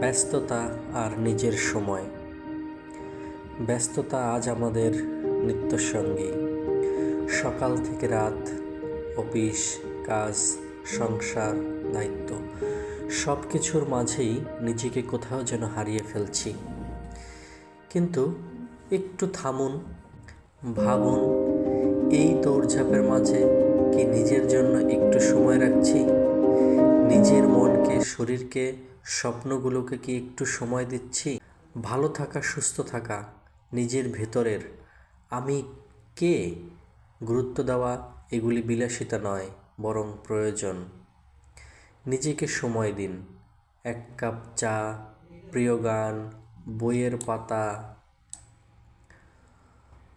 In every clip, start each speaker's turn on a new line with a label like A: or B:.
A: ব্যস্ততা আর নিজের সময়। ব্যস্ততা আজ আমাদের নিত্যসঙ্গী। সকাল থেকে রাত, অফিস, কাজ, সংসার, দায়িত্ব সব কিছুর মাঝেই নিজেকে কোথাও যেন হারিয়ে ফেলছি। কিন্তু একটু থামুন, ভাবুন, এই দৌড়ঝাঁপের মাঝে কি নিজের জন্য একটু সময় রাখছি? নিজের মনকে, শরীরকে, স্বপ্নগুলোকে কি একটু সময় দিচ্ছি? ভালো থাকা, সুস্থ থাকা, নিজের ভেতরের। আমি কে? গুরুত্ব দেওয়া এগুলি বিলাসিতা নয়, বরং প্রয়োজন। নিজেকে সময় দিন। এক কাপ চা, প্রিয় গান, বইয়ের পাতা।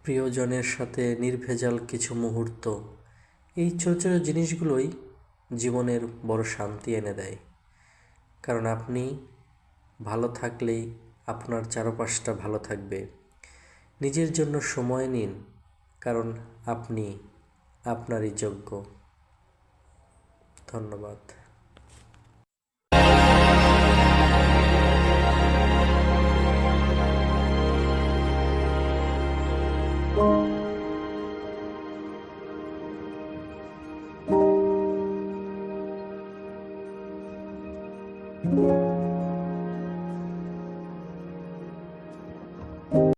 A: প্রিয়জনের সাথে নির্ভেজাল কিছু মুহূর্ত। এই ছোটো ছোটো জিনিসগুলোই জীবনের বড় শান্তি এনে দেয়। কারণ আপনি ভালো থাকলেই আপনার চারপাশটা ভালো থাকবে। নিজের জন্য সময় নিন, কারণ আপনি আপনারই যোগ্য। ধন্যবাদ।
B: Thank you